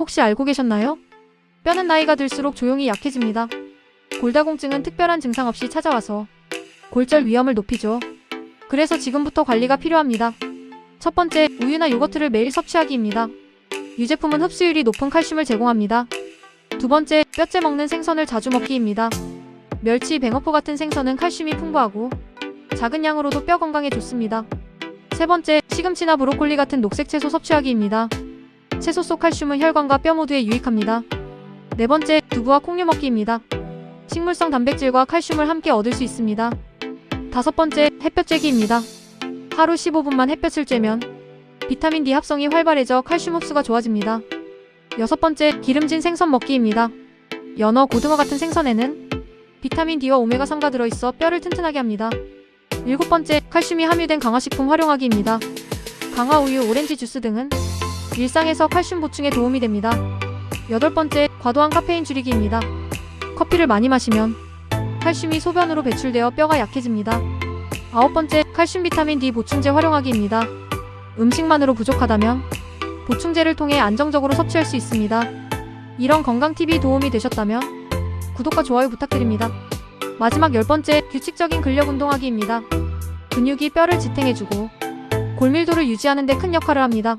혹시 알고 계셨나요? 뼈는 나이가 들수록 조용히 약해집니다. 골다공증은 특별한 증상 없이 찾아와서 골절 위험을 높이죠. 그래서 지금부터 관리가 필요합니다. 첫 번째, 우유나 요거트를 매일 섭취하기입니다. 유제품은 흡수율이 높은 칼슘을 제공합니다. 두 번째, 뼈째 먹는 생선을 자주 먹기입니다. 멸치, 뱅어포 같은 생선은 칼슘이 풍부하고 작은 양으로도 뼈 건강에 좋습니다. 세 번째, 시금치나 브로콜리 같은 녹색 채소 섭취하기입니다. 채소 속 칼슘은 혈관과 뼈 모두에 유익합니다. 네 번째, 두부와 콩류 먹기입니다. 식물성 단백질과 칼슘을 함께 얻을 수 있습니다. 다섯 번째, 햇볕 쬐기입니다. 하루 15분만 햇볕을 쬐면 비타민 D 합성이 활발해져 칼슘 흡수가 좋아집니다. 여섯 번째, 기름진 생선 먹기입니다. 연어, 고등어 같은 생선에는 비타민 D와 오메가3가 들어있어 뼈를 튼튼하게 합니다. 일곱 번째, 칼슘이 함유된 강화식품 활용하기입니다. 강화 우유, 오렌지 주스 등은 일상에서 칼슘 보충에 도움이 됩니다. 여덟 번째, 과도한 카페인 줄이기입니다. 커피를 많이 마시면 칼슘이 소변으로 배출되어 뼈가 약해집니다. 아홉 번째, 칼슘 비타민 D 보충제 활용하기입니다. 음식만으로 부족하다면 보충제를 통해 안정적으로 섭취할 수 있습니다. 이런 건강 팁이 도움이 되셨다면 구독과 좋아요 부탁드립니다. 마지막 열 번째, 규칙적인 근력 운동하기입니다. 근육이 뼈를 지탱해주고 골밀도를 유지하는 데 큰 역할을 합니다.